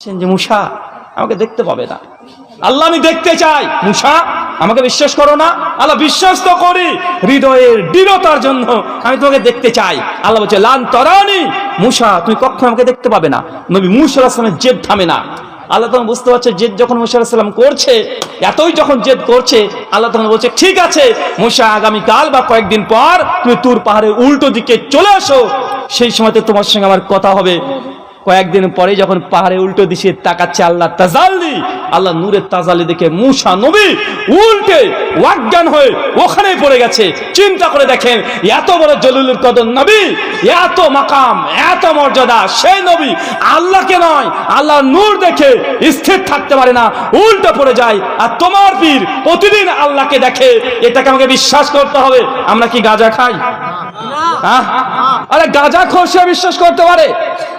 যে, মুসা, আমাকে দেখতে পাবে না। আল্লাহ, আমি দেখতে চাই। মুসা, আমাকে বিশ্বাস করো না? আল্লাহ, বিশ্বাস তো করি। হৃদয়ের দৃঢ়তার জন্য আমি তোমাকে দেখতে চাই। আল্লাহ বলছে, লান তরানি। মুসা, তুমি কখনো আমাকে দেখতে পাবে না। নবী মুসা আসলামের জেদ থামে না। আল্লাহ তখন বুঝতে পারছে, জেদ যখন মুসা সাল্লাম করছে, এতই যখন জেদ করছে, আল্লাহ তখন বলছে, ঠিক আছে, মুসা, আগামীকাল বা কয়েকদিন পর তুমি তুর পাহাড়ের উল্টো দিকে চলে আসো। সেই সময়তে তোমার সঙ্গে আমার কথা হবে। কয়েকদিন পরে যখন পাহাড়ে উল্টো দিশে তাকাচ্ছে আল্লাহ তাজাল্লি, আল্লাহ নূরের তাজাল্লি দেখে মুসা নবী উল্টে অজ্ঞান হয়ে ওখানেই পড়ে গেছে চিন্তা করে দেখেন, এত বড় জলিলুল কদর নবী, এত মাকাম, এত মর্যাদা, সেই নবী আল্লাহকে নয় আল্লাহ নূর দেখে স্থির থাকতে পারে না, উল্টো পড়ে যায় আর তোমার পীর প্রতিদিন আল্লাহকে দেখে, এটাকে আমাকে বিশ্বাস করতে হবে, আমরা কি গাঁজা খাই? আরে গাঁজা খোরসে বিশ্বাস করতে পারে?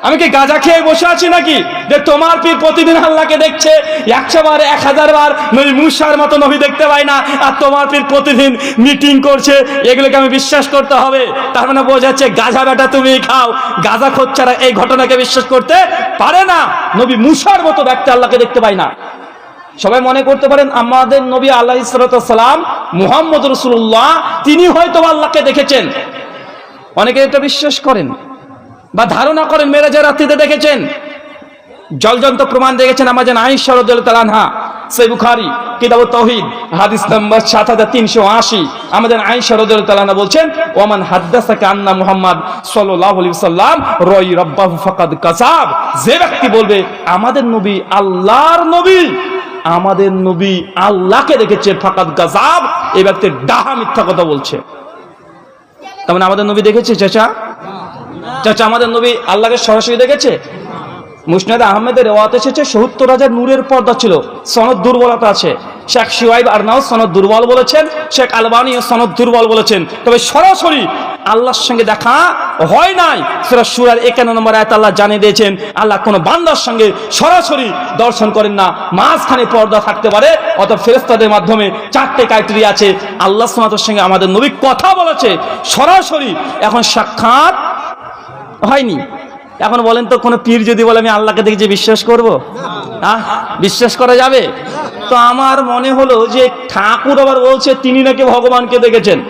আমি কি গাঁজা খেয়ে বসে আছি নাকি? যে তোমার পীর প্রতিদিন আল্লাহকে দেখছে, একশো বার, এক হাজার বার নবী মুসার মতো নবী দেখতে পাই না, আর তোমার পীর প্রতিদিন মিটিং করছে, এগুলোকে আমি বিশ্বাস করতে হবে। তার মানে বোঝাচ্ছে গাঁজা বেটা তুমি খাও। গাঁজা খোঁচারা এই ঘটনাকে বিশ্বাস করতে পারে না। নবী মুসার মতো ব্যক্তি আল্লাহকে দেখতে পাই না। সবাই মনে করতে পারেন, আমাদের নবী আল্লাহ সালাম মুহাম্মদ রসুল্লাহ তিনি হয়তো আল্লাহকে দেখেছেন। অনেকে এটা বিশ্বাস করেন বা ধারণা করেন মেরাজের রাত্রিতে দেখেছেন, জলজন্ত প্রমাণ দেখেছেন আমাদের আইসার তালানহা সে বুখারি কিতাব তহিদ হাদিস নম্বর সাত হাজার তিনশো আশি আমাদের আইসার তালানা বলছেন ওমান হাদ্দাসাকে আন্না মুহাম্মদ সাল্লাহ সাল্লাম রই রব্বাহু ফাকাদ কাসাব যে ব্যক্তি বলবে, আমাদের নবী আল্লাহর নবী, আমাদের নবী আল্লাহকে দেখেছে ফাকাদ গাজাব এই ব্যক্তি ডাহা মিথ্যা কথা বলছে। তার মানে আমাদের নবী দেখেছে চাচা? চাচা, আমাদের নবী আল্লাহকে সরাসরি দেখেছে? মুসনাদ আহমেদের রেওয়াত এসেছে, সত্তর হাজার নূরের পর্দা ছিল, সনদ দুর্বলতা আছে। শেখ শিওয়াইব আরনাও সনদ দুর্বল বলেছেন, শেখ আলবানি সনদ দুর্বল বলেছেন। তবে সরাসরি আল্লাহর সঙ্গে দেখা হয় নাই। সেটা সুরার একান্ন নম্বর আয়াত আল্লাহ জানিয়ে দিয়েছেন, আল্লাহ কোনো বান্দার সঙ্গে সরাসরি দর্শন করেন না। মাঝখানে পর্দা থাকতে পারে অত ফেরেস্তাদের মাধ্যমে চারটে ক্রাইটেরিয়া আছে। আল্লাহ সমাতের সঙ্গে আমাদের নবী কথা বলেছে, সরাসরি। এখন সাক্ষাৎ হয়নি। এখন বলেন তো, কোনো পীর যদি বলে, আমি আল্লাহকে দেখে যে বিশ্বাস করব? আহ, বিশ্বাস করা যাবে? তো আমার মনে হলো যে ঠাকুর আবার বলছে, তিনি নাকি ভগবানকে দেখেছেন।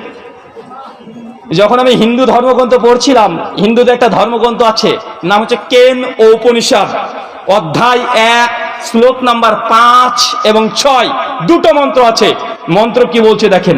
যখন আমি হিন্দু ধর্মগ্রন্থ পড়ছিলাম, হিন্দুদের একটা ধর্মগ্রন্থ আছে, নাম হচ্ছে কেন ও উপনিষদ। অধ্যায় এক, শ্লোক নাম্বার পাঁচ এবং ছয়, দুটো মন্ত্র আছে। মন্ত্র কি বলছে দেখেন?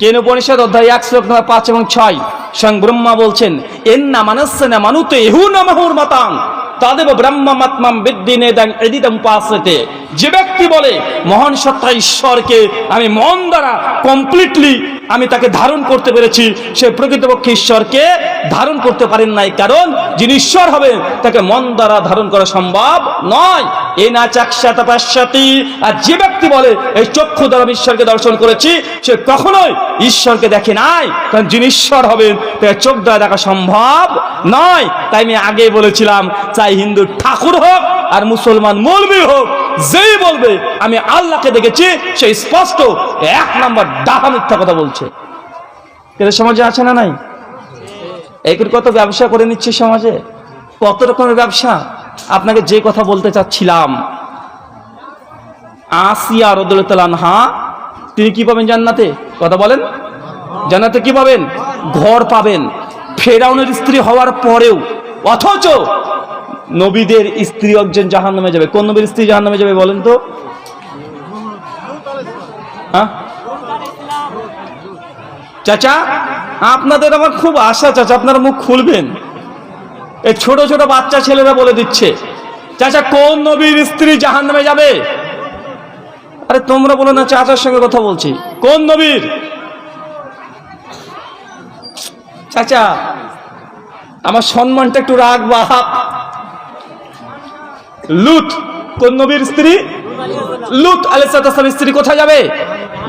কেন উপনিষদ অধ্যায় এক শ্লোক নম্বর পাঁচ এবং ছয়। স্বয়ং ব্রহ্মা বলছেন এন না মানস্য না মানুতে এহু না মাহুর মাতাং। তাদেব ব্রহ্মাত্মাম বিদ্যিনে দাং এদিতম পাসেতে। যে ব্যক্তি বলে, মহান সত্তা ঈশ্বরকে আমি মন দ্বারা কমপ্লিটলি আমি তাকে ধারণ করতে পেরেছি, সে প্রকৃতপক্ষে ঈশ্বরকে ধারণ করতে পারেন নাই। কারণ, যিনি ঈশ্বর হবেন, তাকে মন দ্বারা ধারণ করা সম্ভব নয়। এ না চাকসাতা পাশ্চাতি। আর যে ব্যক্তি বলে, এই চক্ষু দ্বারা আমি ঈশ্বরকে দর্শন করেছি সে কখনোই ঈশ্বরকে দেখে নাই। কারণ, যিনি ঈশ্বর হবেন, তাকে চোখ দ্বারা দেখা সম্ভব নয়। তাই আমি আগে বলেছিলাম, চাই হিন্দু ঠাকুর হোক, আর মুসলমান মৌলবী হোক। যেই বলবে, আমি আল্লাহকে দেখেছি, সে স্পষ্ট এক নম্বর ডাকা মিথ্যা কথা বলছে। এদের সমাজে আছে না নাই? একের কত ব্যবসা করে নিচ্ছে সমাজে? কত রকমের ব্যবসা? আপনাকে যে কথা বলতে চাচ্ছিলাম, আসিয়া রদুল্লাহ তিনি কি পাবেন জান্নাতে? কথা বলেন। জান্নাতে কি পাবেন? ঘর পাবেন। ফেরাউনের স্ত্রী হওয়ার পরেও, অথচ নবীদের স্ত্রী একজন জাহান নামে যাবে। কোন নবীর স্ত্রী জাহান নামে যাবে বলেন তো? হ্যাঁ? চাচা, আপনাদের আমার খুব আশা চাচা, আপনারা মুখ খুলবেন। এই ছোট ছোট বাচ্চা ছেলেরা বলে দিচ্ছে। চাচা, কোন নবীর স্ত্রী জাহান নামে যাবে? আরে তোমরা বলো না, চাচার সঙ্গে কথা বলছি। কোন নবীর? চাচা, আমার সম্মানটা একটু রাখবা। লুত কোন নবীর স্ত্রী? লুত আলাইহিস স্ত্রী কোথায় যাবে?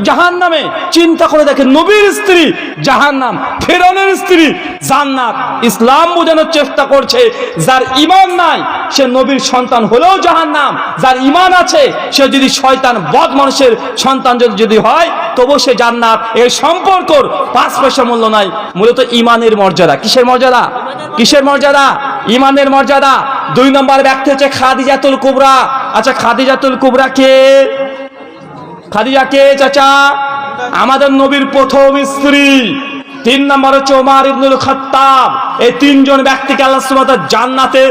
জাহান নামে চিন্তা করে দেখেন নবীর স্ত্রী জাহান নাম ফেরনের স্ত্রী জান্নাত। ইসলাম বোঝানোর চেষ্টা করছে, যার ইমান নাই, সে নবীর সন্তান হলেও জাহান নাম যার ইমান আছে, সে যদি শয়তান বদ মানুষের সন্তান যদি হয় তবু সে জান্নাত। এই সম্পর্কর পাঁচ পয়সা মূল্য নাই। মূলত ইমানের মর্যাদা। কিসের মর্যাদা? কিসের মর্যাদা? ইমানের মর্যাদা। দুই নম্বর ব্যক্তি হচ্ছে খাদিজাতুল কুবরা। আচ্ছা খাদিজাতুল কুবরা কে? খাদিজা কে চাচা? আমাদের নবীর প্রথম স্ত্রী। তিন নম্বর হচ্ছে ওমার ইবনুল খাত্তাব। এই তিনজন ব্যক্তিকে আল্লাহ তাআলা জান্নাতে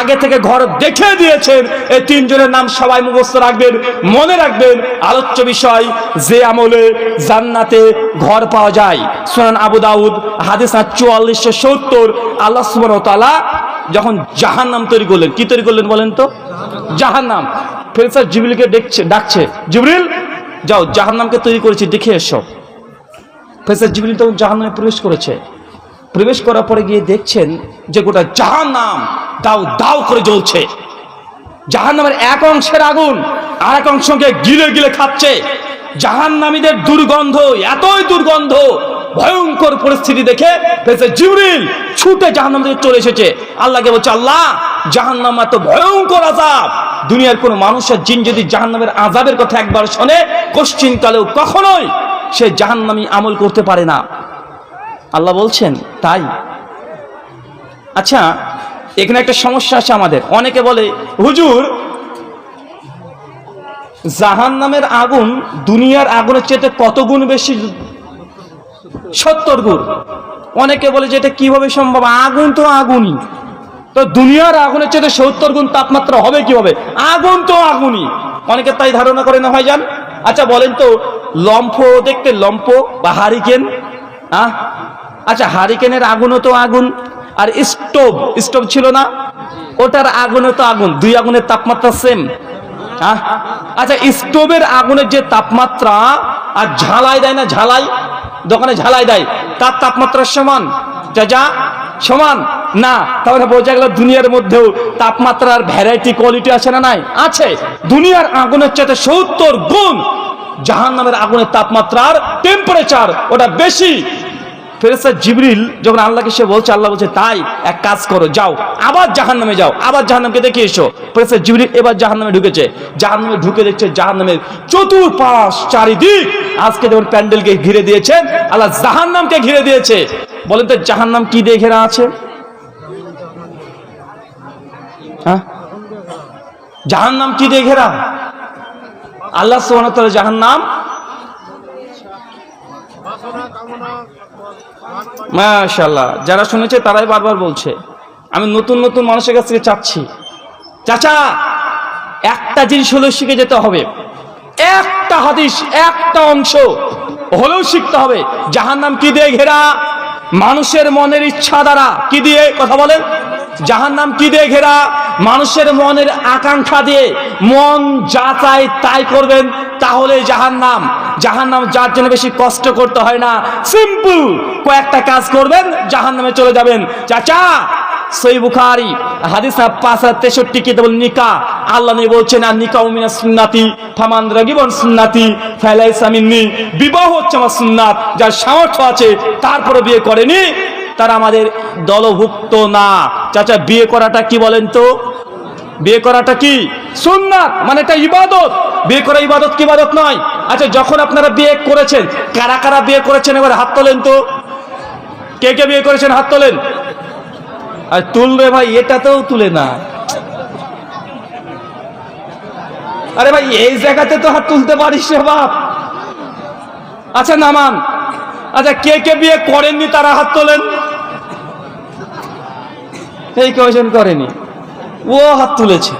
আগে থেকে ঘর দেখে দিয়েছেন। এই তিনজনের নাম সবাই মুখস্থ রাখবেন, মনে রাখবেন। আলোচ্য বিষয়, যে আমলে জান্নাতে ঘর পাওয়া যায়। সুনান আবু দাউদ, হাদিস চুয়াল্লিশশো সত্তর। আল্লাহ তাআলা যখন জাহান্নাম তৈরি করলেন, কি তৈরি করলেন বলেন তো? জাহান্নাম। ফেরেশতা জিবরিলকে ডেকছে ডাকছে, জিবরিল যাও, জাহান্নামকে তৈরি করেছি, দেখে এসো। ফেসার জিবরিল তখন জাহান্নামে প্রবেশ করেছে। প্রবেশ করার পরে গিয়ে দেখছেন যে গোটা জাহান্নাম দাও দাও করে জ্বলছে। জাহান্নামের এক অংশের আগুন আর এক অংশকে গিলে গিলে খাচ্ছে। জাহান্নামীদের দুর্গন্ধ, এতই দুর্গন্ধ ভয়ঙ্কর পরিস্থিতি দেখে ফেসে জিবরিল, ছুটে জাহান্নাম থেকে চলে এসেছে। আল্লাহকে বলছে, আল্লাহ, জাহান্নাম এত ভয়ঙ্কর আজাব দুনিয়ার কোন মানুষের জিন যদি জাহান্নামের আজাবের কথা একবার শোনে কোশ্চিন কালেও কখনোই সে জাহান্নামী আমল করতে পারে না। আল্লাহ বলছেন, তাই? আচ্ছা এখানে একটা সমস্যা আছে আমাদের। অনেকে বলে, হুজুর জাহান নামের আগুন দুনিয়ার আগুনের চেয়ে কত গুণ বেশি সত্তর গুণ। অনেকে বলে যে এটা কীভাবে সম্ভব? আগুন তো আগুনই। তো দুনিয়ার আগুনের চেয়ে সত্তর গুণ তাপমাত্রা হবে কীভাবে? আগুন তো আগুনই। অনেকে তাই ধারণা করে না হয় যান আচ্ছা বলেন তো, লম্ফ দেখতে লম্ফ বা হারিকেন? আহ? আচ্ছা হারিকেনের আগুনও তো আগুন। আর স্টোভ স্টোভ ছিল না? ওটার আগুনও তো আগুন। দুই আগুনের তাপমাত্রা সেম? আচ্ছা স্টোভের আগুনের যে তাপমাত্রা, আর ঝালাই দেয় না, ঝালাই? দোকানে ঝালাই দেয়। তার তাপমাত্রা সমান। যা যা, সমান। না, তাহলে বোঝা গেল দুনিয়ার মধ্যেও তাপমাত্রার ভ্যারাইটি কোয়ালিটি আছে না নাই? আছে। দুনিয়ার আগুনের চাইতে সত্তর গুণ জাহান নামের আগুনের তাপমাত্রার টেম্পারেচার ওটা বেশি। ফেরেস্তা জিবরিল যখন আল্লাহকে সে বলছে, আল্লাহ বলছে, তাই, এক কাজ করো, যাও, আবার জাহান নামে যাও, আবার জাহান নামকে দেখে এসো। ফেরেস্তা জিবরিল এবার জাহান নামে ঢুকেছে। জাহান নামে ঢুকে দেখছে জাহান নামের চতুর্পাশ চারিদিক। আজকে যখন প্যান্ডেলকে ঘিরে দিয়েছেন আল্লাহ জাহান নামকে ঘিরে দিয়েছে। বলেন তো জাহান নাম কি দিয়ে ঘেরা আছে? হ্যাঁ? জাহান নাম কি দিয়ে ঘেরা? আল্লাহ সোহান জাহান নাম মাশাল্লাহ যারা শুনেছে তারাই বারবার বলছে, আমি নতুন নতুন মানুষের কাছ থেকে চাচ্ছি। চাচা, একটা জিনিস হলেও শিখে যেতে হবে। একটা হাদিস, একটা অংশ হলেও শিখতে হবে। জাহান নাম কি দিয়ে ঘেরা? মানুষের মনের ইচ্ছা দ্বারা কি দিয়ে? কথা বলেন। জাহান নাম কি দিয়ে ঘেরা? মানুষের মনের আকাঙ্ক্ষা দিয়ে মন যা চায় তাই করবেন তাহলে জাহান নাম জাহান নাম যার জন্য বেশি কষ্ট করতে হয় না। সিম্পল কয়েকটা কাজ করবেন জাহান নামে চলে যাবেন। চাচা, সই বুখারি, হাদিস পাঁচ হাজার তেষট্টি কিতাবুল নিকা। আল্লাহ নবী বলছেন, আর নিকা উমিনা সুন্নাতি, ফামান রাগিবন সুন্নাতি ফেলাই সামিননি বিবাহ হচ্ছে আমার সুন্নাত, যার সামর্থ্য আছে তারপরে বিয়ে করেনি। তারা আমাদের দলভুক্ত না। চাচা, বিয়ে করাটা কি বলেন তো? বিয়ে করাটা কি? সুন্নাত? মানে এটা ইবাদত। বিয়ে করা ইবাদত কি ইবাদত নয়? আচ্ছা যখন আপনারা বিয়ে করেছেন, কারা কারা বিয়ে করেছেন? এবার হাত তোলেন তো। কে কে বিয়ে করেছেন? হাত তোলেন। আর তুলবে ভাই, এটাতেও তুলে না। আরে ভাই, এই জায়গাতে তো হাত তুলতে পারিস রে বাপ। আচ্ছা নামান। আচ্ছা কে কে বিয়ে করেননি তারা হাত তোলেন? এই কয়জন করেনি। ও হাত তুলেছে।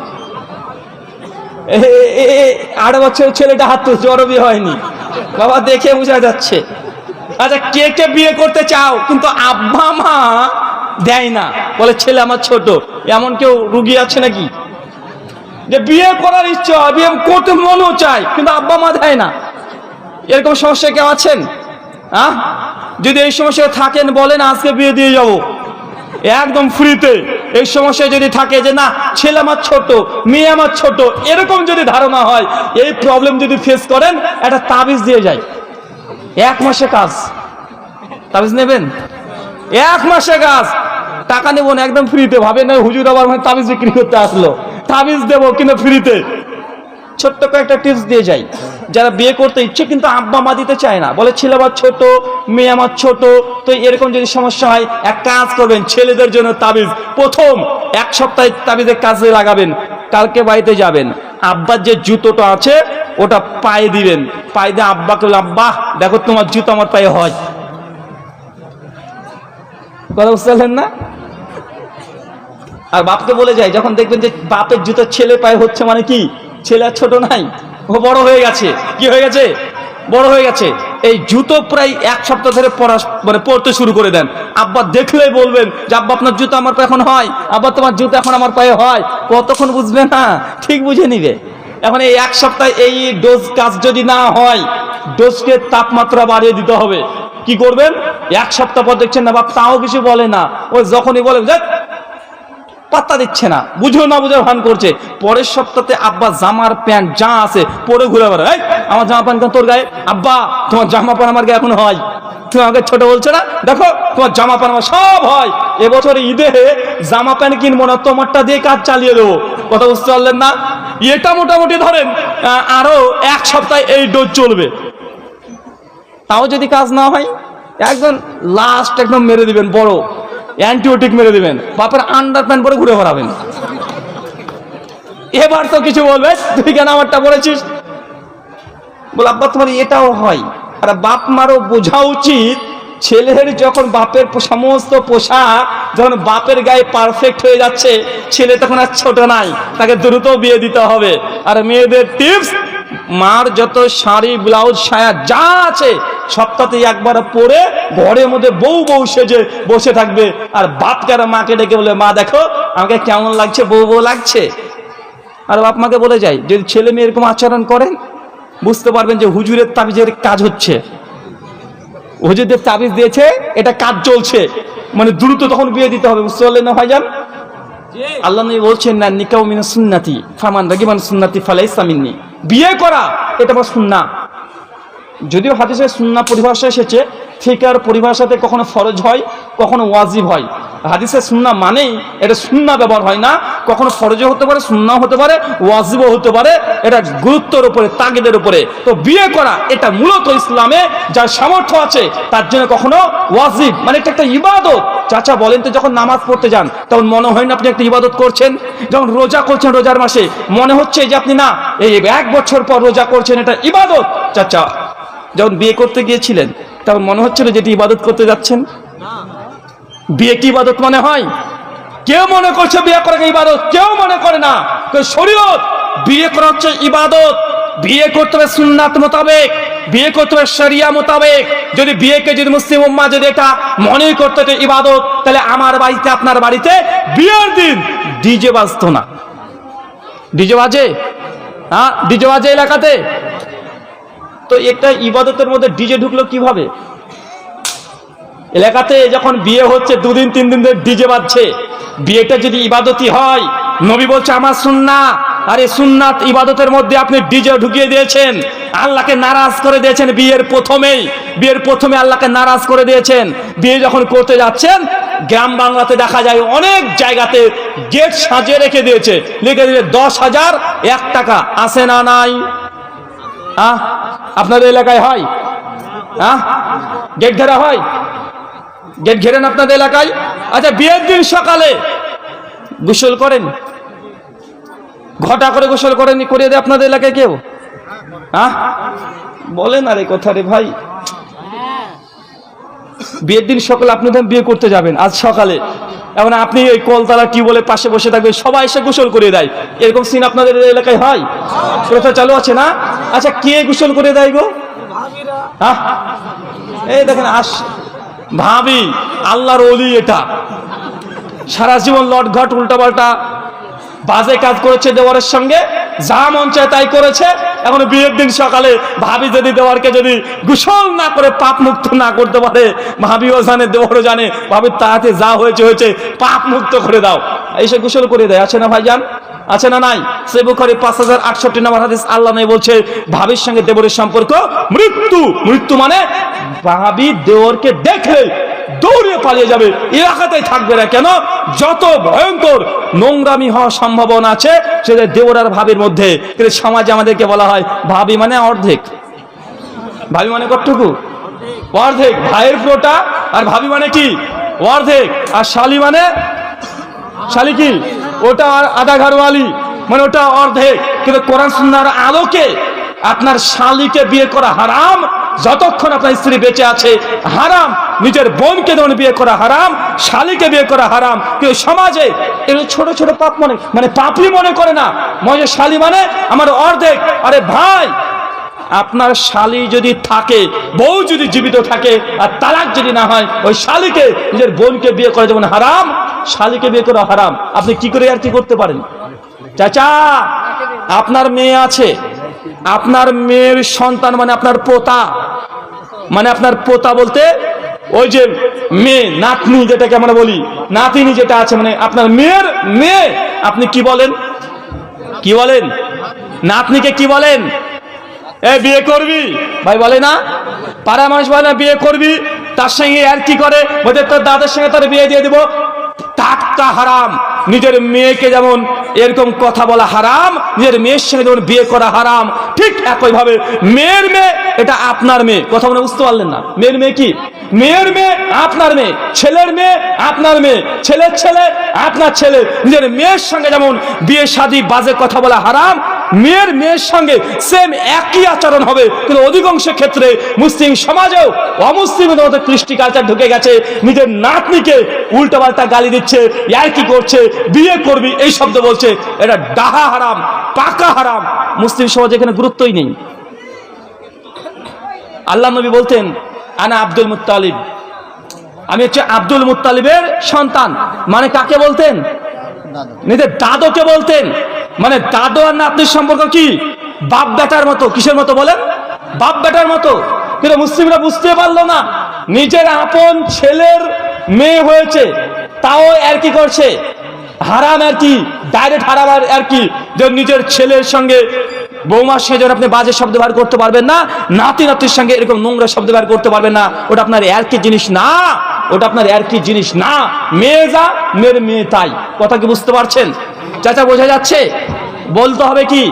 আট বছর ছেলেটা হাত তুলছে বিয়ে হয়নি। বাবা দেখে বোঝা যাচ্ছে। আচ্ছা কে কে বিয়ে করতে চাও? কিন্তু আব্বা মা দেয় না। বলে, ছেলে আমার ছোট, এমন কেউ রুগী আছে নাকি? যে বিয়ে করার ইচ্ছা বিয়ে করতে মনও চায়, কিন্তু আব্বা মা দেয় না। এরকম সমস্যা কেউ আছেন? হ্যাঁ যদি এই সমস্যায় থাকেন, বলেন, আজকে বিয়ে দিয়ে যাব। একদম ফ্রিতে এই সমস্যায় যদি থাকে যে না, ছেলে আমার ছোট, মেয়ে আমার ছোট, এরকম যদি ধারণা হয়, এই প্রবলেম যদি ফেস করেন, একটা তাবিজ দিয়ে যায় এক মাসে কাজ। তাবিজ নেবেন? এক মাসে কাজ। টাকা নেব না, একদম ফ্রিতে ভাবেন না, হুজুর আবার তাবিজ বিক্রি করতে আসলো। তাবিজ দেবো কিনা ফ্রিতে ছোট্ট কয়েকটা টিপস দিয়ে যাই। যারা বিয়ে করতে ইচ্ছে কিন্তু আব্বা মা দিতে চায় না। বলে, ছেলে আমার ছোট, মেয়ে আমার ছোট। তো এরকম যদি সমস্যা হয়, এক কাজ করবেন, ছেলেদের জন্য তাবিজ। প্রথম, এক সপ্তাহে তাবিজের কাজে লাগাবেন, কালকে বাড়িতে যাবেন। আব্বার যে জুতোটা আছে, ওটা পায়ে দিবেন। পায়ে দিয়ে আব্বাকে আব্বা, দেখো তোমার জুতো আমার পায়ে হয়। কথা বুঝতে না? আর বাপকে বলে যায় যখন দেখবেন যে বাপের জুতো ছেলে পায়ে হচ্ছে মানে কি? ছেলে আর ছোট নাই ও বড় হয়ে গেছে। কি হয়ে গেছে? বড় হয়ে গেছে। এই জুতো প্রায় এক সপ্তাহ ধরে পড়া মানে পড়তে শুরু করে দেন। আব্বা দেখলেই বলবেন যে আব্বা আপনার জুতো আমার পায়ে এখন হয়। আব্বা তোমার জুতো এখন আমার পায়ে হয়। কতক্ষণ বুঝবে না? ঠিক বুঝে নিবে। এখন এই এক সপ্তাহে এই ডোজ কাজ যদি না হয় ডোজকে তাপমাত্রা বাড়িয়ে দিতে হবে। কি করবেন? এক সপ্তাহ পর দেখছেন না বাপ তাও কিছু বলে না। ও যখনই বলে "যাক, পাত্তা দিচ্ছে না। বুঝেও না বুঝে ভান করছে। পরের সপ্তাহে আব্বা জামার প্যান্ট যা আছে পরে ঘুরে বেড়ায়। "এই, আমার জামা প্যান্ট তোর গায়ে? আব্বা তোমার জামা প্যান্ট আমার গায়ে এখন হয়। তুমি আমাকে ছোট বলছো না? দেখো তোমার জামা প্যান্ট আমার সব হয়। এবছর ঈদে জামা প্যান্ট কিনবো না তোমারটা দিয়ে কাজ চালিয়ে দেবো। কথা বুঝতে পারলেন না? এটা মোটামুটি ধরেন আরও এক সপ্তাহে এই ডোজ চলবে। তাও যদি কাজ না হয় একজন লাস্ট একদম মেরে দিবেন বড়। অ্যান্টিবায়োটিক মেরে দিবেন। বাপের আন্ডার প্যান্ট পরে ঘুরে বেড়াবেন। এবার তো কিছু বলবে, তুই কেন আমারটা বলেছিস? বল, আব্বা, তোমার এটাও হয়। আর বাপ মারও বোঝা উচিত, ছেলের যখন বাপের সমস্ত পোশাক যখন বাপের গায়ে পারফেক্ট হয়ে যাচ্ছে, ছেলে তখন আর ছোট নাই, তাকে দ্রুত বিয়ে দিতে হবে। আর মেয়েদের টিপস মার যত শাড়ি ব্লাউজ সায়া যা আছে সপ্তাহে একবার পরে ঘরের মধ্যে বউ বউ সেজে বসে থাকবে। আর বাপকে আর মাকে ডেকে বলে মা দেখো আমাকে কেমন লাগছে বউ বউ লাগছে? আর বাপ মাকে বলে যাই যদি ছেলে মেয়ে এরকম আচরণ করেন বুঝতে পারবেন যে হুজুরের তাবিজের কাজ হচ্ছে। হুজুরদের তাবিজ দিয়েছে এটা কাজ চলছে। মানে দ্রুত তখন বিয়ে দিতে হবে বুঝতে পারলেন না ভাইজান? আল্লাহ নবী বলছেন না নিকাউ মিনা সুন্নাতি ফামান রাগিমান সুন্নাতি ফালাইসা মিন্নি। বিয়ে করা এটা আমার সুন্না যদিও হাদিসে সুন্না পরিভাষা এসেছে ফিকার পরিভাষাতে কখনো ফরজ হয়, কখনো ওয়াজিব হয়। হাদিসে সুন্না মানেই এটা সুন্না ব্যবহার হয় না, কখনো ফরজও হতে পারে সুন্নাও হতে পারে, ওয়াজিবও হতে পারে, এটা গুরুত্বের উপরে, তাগিদের উপরে। তো বিয়ে করা, এটা মূলত ইসলামে যার সামর্থ্য আছে, তার জন্য কখনো ওয়াজিব মানে এটা একটা ইবাদত। চাচা বলেন তো, যখন নামাজ পড়তে যান, তখন মনে হয় না আপনি একটা ইবাদত করছেন? যখন রোজা করছেন রোজার মাসে, মনে হচ্ছে যে আপনি না, এই এক বছর পর রোজা করছেন, এটা ইবাদত। চাচা যখন বিয়ে করতে গিয়েছিলেন, তখন মনে হচ্ছিল যেটি ইবাদত করতে যাচ্ছেন। বিয়ে কি ইবাদত মনে হয়? কেউ মনে করছে বিয়ে করা ইবাদত? কেউ মনে করে না। শরীয়ত, বিয়ে করা হচ্ছে ইবাদত। বিয়ে করতে হবে সুন্নাত মোতাবেক, বিয়ে করতে হবে শরিয়া মোতাবেক। যদি বিয়েকে যদি মুসলিম উম্মা যদি এটা মনে করতে ইবাদত, তাহলে আমার বাড়িতে, আপনার বাড়িতে বিয়ের দিন ডিজে বাজতো না। ডিজে বাজে? হ্যাঁ ডিজে বাজে এলাকাতে? তো একটা ইবাদতের মধ্যে ডিজে ঢুকলো কীভাবে? এলাকাতে যখন বিয়ে হচ্ছে, দুদিন, তিন দিন ধরে ডিজে বাজছে। বিয়েটা যদি ইবাদতি হয়, নবী বলছে, আমার সুন্না। আরে, সুন্নাত ইবাদতের মধ্যে আপনি ডিজে ঢুকিয়ে দিয়েছেন। আল্লাহকে নারাজ করে দিয়েছেন বিয়ের প্রথমেই। বিয়ের প্রথমে আল্লাহকে নারাজ করে দিয়েছেন। বিয়ে যখন করতে যাচ্ছেন, গ্রাম বাংলাতে দেখা যায় অনেক জায়গাতে গেট সাজিয়ে রেখে দিয়েছে। লিখে দিলে দশ হাজার এক টাকা। আসে না নাই? আহ, আপনাদের এলাকায় হয়? হ্যাঁ গেট ঘেরা হয়? গেট ঘেরেন আপনাদের এলাকায়? আচ্ছা বিয়ের দিন সকালে গোসল করেন। ঘটা করে গোসল করেন করে দেয় আপনাদের এলাকায় কেউ? হ্যাঁ বলেন আরে কথা রে ভাই। বিয়ের দিন সকালে আপনি বিয়ে করতে যাবেন, আজ সকালে। এখন আপনি ওই কলতলা টিউবওয়েলের পাশে বসে থাকবেন? সবাই এসে গোসল করে দেয়। এরকম সিন আপনাদের এলাকায় হয়? প্রথা চালু আছে না? আচ্ছা কে গোসল করে দেয় গো? হ্যাঁ? এই দেখেন, আস ভাবি, আল্লাহর অলি এটা। সারা জীবন লটঘট, উল্টাপাল্টা বাজে কাজ করেছে দেওয়ারের সঙ্গে, যা মন চায় তাই করেছে। এখন বিয়ের দিন সকালে ভাবি যদি দেওয়ারকে যদি গোসল না করে পাপ মুক্ত না করতে পারে ভাবিও জানে, দেওয়ারও জানে, ভাবি তাতে যা হয়েছে হয়েছে পাপ মুক্ত করে দাও। এসে গোসল করে দেয়, আছে না ভাইজান? আছে না নাই? সে বুখারি পাঁচ হাজার আটষট্টি নম্বর হাদিস আল্লাহ নেই বলছে, ভাবির সঙ্গে দেবরের সম্পর্ক মৃত্যু। মৃত্যু মানে ভাবি দেওরকে দেখলে দৌড়ে পালিয়ে যাবে। এলাকাতেই থাকবে না কেন? যত ভয়ঙ্কর নোংরামি হওয়ার সম্ভাবনা আছে সেটা দেওর ভাবের মধ্যে। কিন্তু সমাজে আমাদেরকে বলা হয়, ভাবি মানে অর্ধেক। ভাবি মানে কতটুকু? অর্ধেক। ভাইয়ের পুরোটা, আর ভাবি মানে কি? অর্ধেক। আর শালি মানে? শালি কি? ওটা আর আধা ঘরওয়ালি মানে ওটা অর্ধেক। কিন্তু কোরআন সুন্নার আলোকে আপনার শালিকে বিয়ে করা হারাম যতক্ষণ আপনার স্ত্রী বেঁচে আছে, হারাম। নিজের বোনকে যেমন বিয়ে করা হারাম, শালিকে বিয়ে করা হারাম। কিন্তু সমাজে এগুলো ছোট ছোট পাপ মনে মানে পাপই মনে করে না। মনে শালি মানে আমার অর্ধেক। আরে ভাই, আপনার শালি যদি থাকে, বউ যদি জীবিত থাকে, আর তালাক যদি না হয়, ওই শালিকে, নিজের বোনকে বিয়ে করা যেমন হারাম, শালিকে বিয়ে করা হারাম। আপনি কি করে আর কি করতে পারেন? চাচা, আপনার মেয়ে আছে। আপনার মেয়ের সন্তান মানে আপনার পোতা। মানে আপনার পোতা বলতে ওই যে মেয়ে, নাতনি যেটাকে আমরা বলি, নাতিনি যেটা আছে মানে আপনার মেয়ের মেয়ে। আপনি কি বলেন? কি বলেন? নাতনিকে কি বলেন? এ, বিয়ে করবি? ভাই বলে না। পাড়া মানুষ বলে না, বিয়ে করবি? তার সঙ্গে আর কি করে? বলতে তোর দাদার সঙ্গে তোর বিয়ে দিয়ে দিব। টাটকা হারাম। নিজের মেয়েকে যেমন এরকম কথা বলা হারাম, নিজের মেয়ের সঙ্গে যেমন বিয়ে করা হারাম, ঠিক একই ভাবে মেয়ের মেয়ে, এটা আপনার মেয়ে। কথা মনে বুঝতে পারলেন না? মেয়ের মেয়ে কি? মেয়ের মেয়ে, আপনার মেয়ে। ছেলের মেয়ে, আপনার মেয়ে। ছেলের ছেলে, আপনার ছেলে। নিজের মেয়ের সঙ্গে যেমন বিয়ে, শাদী, বাজে কথা বলা হারাম, মেয়ের মেয়ের সঙ্গে সেম একই আচরণ হবে। কিন্তু অধিকাংশ ক্ষেত্রে মুসলিম সমাজেও অমুসলিমের মধ্যে কৃষ্টি কালচার ঢুকে গেছে। নিজের নাতনিকে উল্টোপাল্টা গালি দিচ্ছে ইয়ার কি করছে বিয়ে করবি, এই শব্দ বলছে, এটা ডাহা হারাম, পাকা হারাম। মুসলিম সমাজে এখানে গুরুত্বই নেই। আল্লাহ নবী বলতেন, আনা আব্দুল মুত্তালিব। আমি হচ্ছে আব্দুল মুত্তালিবের সন্তান। মানে কাকে বলতেন? নিজের দাদুকে বলতেন। মানে দাদু আর নাতনির সম্পর্ক কি? বাপ বেটার মতো। কিসের মতো বলেন? বাপ বেটার মতো। কিন্তু মুসলিমরা বুঝতে পারল না, নিজের আপন ছেলের মেয়ে হয়েছে, তাও আর কি করছে? হারাম আর কি? ডাইরেক্ট হারাম আর কি? যে নিজের ছেলের সঙ্গে বৌমার সঙ্গে যখন আপনি বাজে শব্দ ব্যবহার করতে পারবেন না নাতি নাতির সঙ্গে এরকম নোংরা শব্দ ব্যবহার করতে পারবেন না, ওটা আপনার আর কি জিনিস না, ওটা আপনার আর কি জিনিস না। মেয়ে যা, মেয়ের মেয়ে তাই। কথা কি বুঝতে পারছেন? চাচা, বোঝা যাচ্ছে? বলতে হবে কি?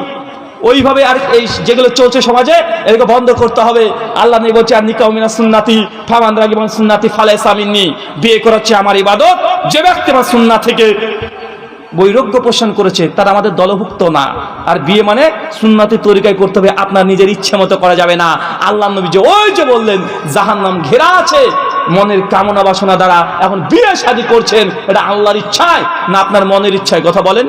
ওইভাবে আর এই যেগুলো চলছে সমাজে এগুলো বন্ধ করতে হবে। আল্লাহ নেই বলছে, আর নিকাউমিনা সুন্নাতি, ফামান রাগিমান সুন্নাতি ফালে সামিননি বিয়ে করাচ্ছে আমার ইবাদত। যে ব্যক্তি আমার সুন্না থেকে বৈরোগ্য পোষণ করেছে, তারা আমাদের দলভুক্ত না। আর বিয়ে মানে সুন্নাতি তরিকায় করতে হবে, আপনার নিজের ইচ্ছে মতো করা যাবে না। আল্লাহ নবী যে ওই যে বললেন, জাহান্নাম ঘেরা আছে। মনের কামনা বাসনা দ্বারা এখন বিয়ে শাদী করছেন এটা আল্লাহর ইচ্ছায় না আপনার মনের ইচ্ছায়? কথা বলেন।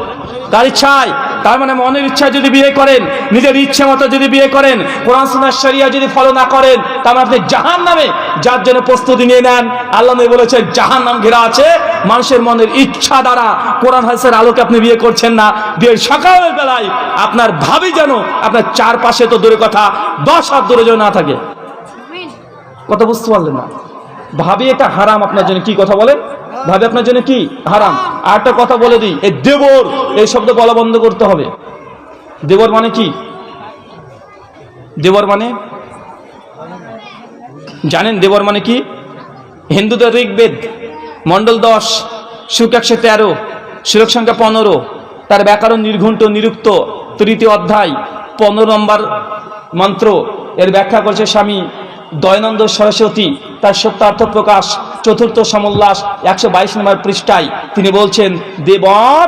কার ইচ্ছায়? তার মানে মনের ইচ্ছায় যদি বিয়ে করেন নিজের ইচ্ছে মতো যদি বিয়ে করেন কোরআন সুন্নাহ শরিয়া যদি ফলো না করেন তাহলে আপনি জাহান নামে যার জন্য প্রস্তুতি নিয়ে নেন। আল্লাহ নবী বলেছেন জাহান নাম ঘেরা আছে। মানুষের মনের ইচ্ছা দ্বারা কোরআন হাসের আলোকে আপনি বিয়ে করছেন না। বিয়ের সকালের বেলায় আপনার ভাবি যেন আপনার চারপাশে তো দূরে কথা দশ হাত দূরে যেন না থাকে। কথা বুঝতে পারলেন না। ভাবি, এটা হারাম আপনার জন্য। কি কথা বলেন? ভাবি, আপনার জন্য কি? হারাম। আর একটা কথা বলে দিই। এই দেবর, এই শব্দ বলা বন্ধ করতে হবে। দেবর মানে কি? দেবর মানে? জানেন দেবর মানে কি? হিন্দুদের ঋগ্বেদ, মণ্ডল দশ সুখ একশো তেরো সুরক সংখ্যা পনেরো, তার ব্যাকরণ নির্ঘণ্ট, নিরুক্ত, তৃতীয় অধ্যায়, পনেরো নম্বর মন্ত্র। এর ব্যাখ্যা করছে স্বামী দয়ানন্দ সরস্বতী, তার সত্যার্থ প্রকাশ, চতুর্থ সমোল্লাস একশো বাইশ নম্বর পৃষ্ঠায় তিনি বলছেন, দেবর,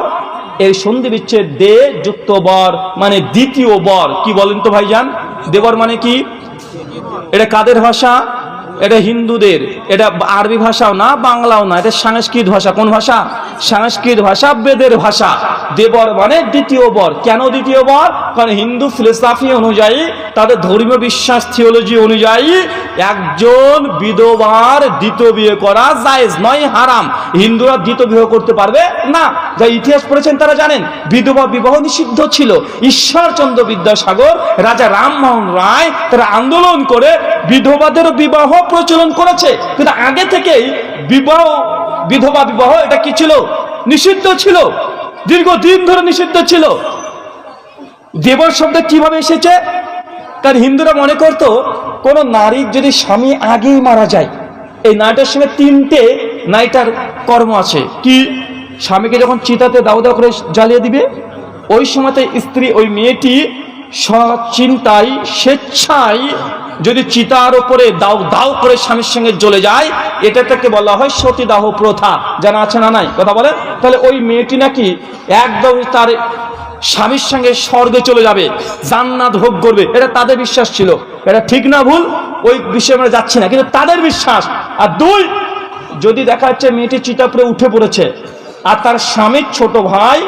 এই সন্ধি বিচ্ছেদ দে যুক্ত বর মানে দ্বিতীয় বর। কি বলেন তো ভাইজান? দেবর মানে কি? এটা কাদের ভাষা? এটা হিন্দুদের, এটা আরবি ভাষাও না, বাংলাও না, এটা সংস্কৃত ভাষা। কোন ভাষা? সংস্কৃত ভাষা, বেদের ভাষা। দেবর মানে দ্বিতীয় বর। কেন দ্বিতীয় বর? কারণ হিন্দু ফিলোসফি অনুযায়ী, তাদের ধর্মীয় বিশ্বাস থিওলজি অনুযায়ী, একজন বিধবার দ্বিতীয় বিয়ে করা জায়েজ নয়, হারাম। হিন্দুরা দ্বিতীয় বিবাহ করতে পারবে না। যা ইতিহাস পড়েছেন তারা জানেন, বিধবা বিবাহ নিষিদ্ধ ছিল। ঈশ্বরচন্দ্র বিদ্যাসাগর, রাজা রামমোহন রায় তারা আন্দোলন করে বিধবাদের বিবাহ প্রচলন করেছে। কিন্তু আগে থেকেই বিবাহ, বিধবা বিবাহ, এটা কি ছিল? নিষিদ্ধ ছিল। দীর্ঘদিন ধরে নিষিদ্ধ ছিল। দেবর শব্দ কীভাবে এসেছে? কারণ হিন্দুরা মনে করতো, কোন নারীর যদি স্বামী আগেই মারা যায়, এই নারীটার সঙ্গে তিনটে নারীটার কর্ম আছে। কি? স্বামীকে যখন চিতাতে দাও দাও করে জ্বালিয়ে দিবে, ওই সময়তে স্ত্রী ওই মেয়েটি সচিন্তায়, স্বেচ্ছায় যদি চিতার উপরে দাও দাও করে স্বামীর সঙ্গে জ্বলে যায়, এটা থেকে বলা হয় সতীদাহ প্রথা। জানা আছে না নাই? কথা বলে তাহলে ওই মেয়েটি নাকি একদম তার স্বামীর সঙ্গে স্বর্গে চলে যাবে, জান্নাত ভোগ করবে। এটা তাদের বিশ্বাস ছিল। এটা ঠিক না ভুল? ওই বিষয়ে আমরা যাচ্ছি না। কিন্তু তাদের বিশ্বাস। আর দুই, যদি দেখা যাচ্ছে মেয়েটি চিতা চিতাপুরে উঠে পড়েছে, আর তার স্বামীর ছোট ভাই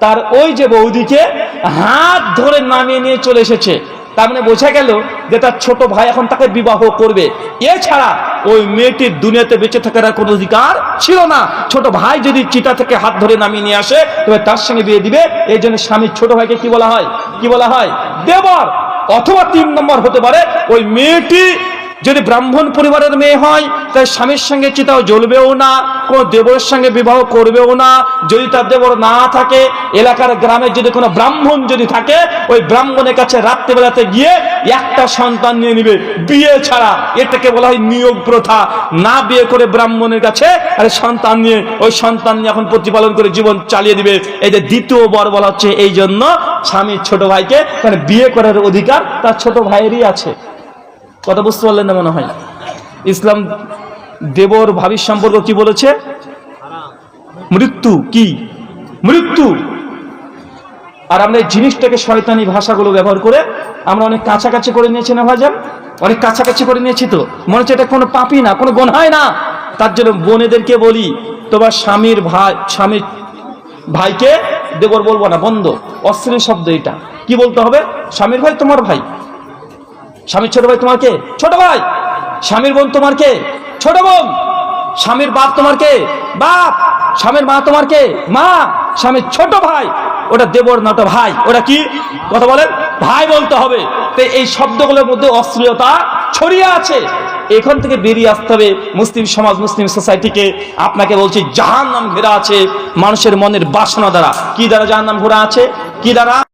তার ওই যে বৌদিকে হাত ধরে নামিয়ে নিয়ে চলে এসেছে তার মানে বোঝা গেল যে তার ছোট ভাই এখন তাকে বিবাহ করবে। এছাড়া ওই মেয়েটির দুনিয়াতে বেঁচে থাকার আর কোনো অধিকার ছিল না। ছোট ভাই যদি চিতা থেকে হাত ধরে নামিয়ে নিয়ে আসে, তবে তার সঙ্গে বিয়ে দিবে। এই জন্য স্বামীর ছোট ভাইকে কি বলা হয়? কি বলা হয়? দেবর অথবা তিন নম্বর হতে পারে ওই মেয়েটি যদি ব্রাহ্মণ পরিবারের মেয়ে হয় তাই স্বামীর সঙ্গে চিতাও জ্বলবেও না, কোনো দেবরের সঙ্গে বিবাহ করবেও না। যদি তার দেবর না থাকে, এলাকার গ্রামে যদি কোনো ব্রাহ্মণ যদি থাকে, ওই ব্রাহ্মণের কাছে রাত্রেবেলাতে গিয়ে একটা সন্তান নিয়ে নিবে। বিয়ে ছাড়া, এটাকে বলা হয় নিয়োগ প্রথা। না বিয়ে করে ব্রাহ্মণের কাছে, আরে সন্তান নিয়ে, ওই সন্তান নিয়ে এখন প্রতিপালন করে জীবন চালিয়ে দিবে। এই যে দ্বিতীয় বর বলা হচ্ছে, এই জন্য স্বামীর ছোট ভাইকে মানে বিয়ে করার অধিকার তার ছোট ভাইয়েরই আছে। কথা বুঝতে পারলেন না মনে হয়? ইসলাম দেবর ভাবির সম্পর্ক কি বলেছে? মৃত্যু কি? মৃত্যু! আর আমরা এই জিনিসটাকে শয়তানি ভাষাগুলো ব্যবহার করে আমরা অনেক কাছাকাছি করে নিয়েছি না ভাজান অনেক কাছাকাছি করে নিয়েছি তো। মনে হচ্ছে এটা কোনো পাপি না, কোনো গোনায় না। তার জন্য বোনেদেরকে বলি, তোমার স্বামীর ভাই স্বামীর ভাইকে দেবর বলব না, বন্ধ। অশ্লীল শব্দ এটা। কি বলতে হবে? স্বামীর ভাই, তোমার ভাই। স্বামীর ছোট ভাই তোমার কে? ছোট ভাই। স্বামীর বোন তোমার কে? ছোট বোন। স্বামীর বাপ তোমার কে? বাপ। স্বামীর মা তোমার কে? মা। স্বামীর ছোট ভাই। ওটা দেবর না ওটা ভাই। ওটা কি? কথা বলেন। ভাই বলতে হবে। তো এই শব্দগুলোর মধ্যে অশ্লীলতা ছড়িয়ে আছে। এখান থেকে বেরিয়ে আসতে হবে মুসলিম সমাজ, মুসলিম সোসাইটিকে আপনাকে বলছি জাহান নাম ঘেরা আছে মানুষের মনের বাসনা দ্বারা। কি দ্বারা জাহান নাম ঘোরা আছে? কি দ্বারা?